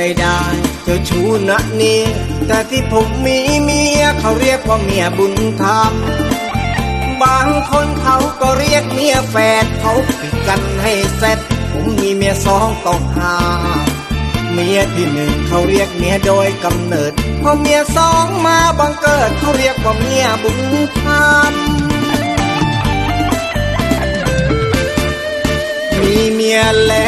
ไม่ได้ เจ้าชู้นะนี่แต่ที่ผมมีเมียเขาเรียกว่าเมียบุญธรรมบางคนเขาก็เรียกเมียแฝดเขาปิดกันให้เสร็จ ผมมีเมียสองต้องหาเมียที่หนึ่งเขาเรียกเมียโดยกำเนิดพอเมียสองมาบังเกิดเขาเรียกว่าเมียบุญธรรมมีเมียแล้ว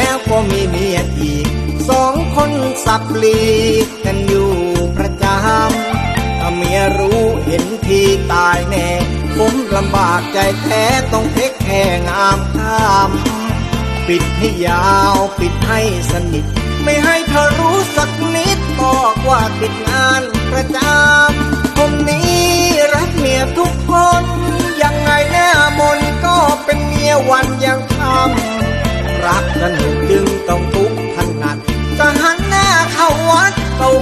คนสับหลีกกันอยู่ประจำถ้าเมียรู้เห็นทีตายแน่ ผมลำบากใจแท้ต้องเทคแค่งามข้าม ปิดให้ยาวปิดให้สนิท ไม่ให้เธอรู้สักนิดบอกว่าติดงานประจำ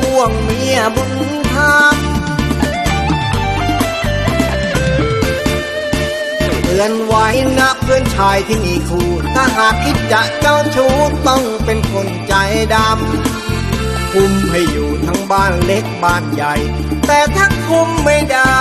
บ่วงเมียบุญธรรมเตือนไว้นะเพื่อนชายที่มีคู่ถ้าหากคิดจะเจ้าชู้ต้องเป็นคนใจดำคุมให้อยู่ทั้งบ้านเล็กบ้านใหญ่ แต่ถ้าคุมไม่ได้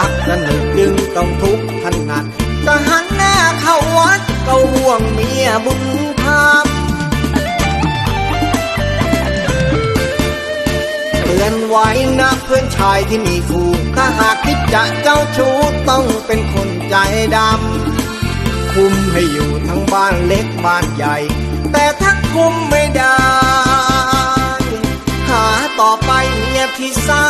รักสนุกจึงต้องทุกข์ถนัดจะหันหน้าเข้าวัดก็ห่วงเมียบุญธรรมเตือนไว้นะเพื่อนชายที่มีคู่ ถ้าหากคิดจะเจ้าชู้ต้องเป็นคนใจดำ คุมให้อยู่ทั้งบ้านเล็กบ้านใหญ่ แต่ถ้าคุมไม่ได้ หาต่อไปเมียที่สา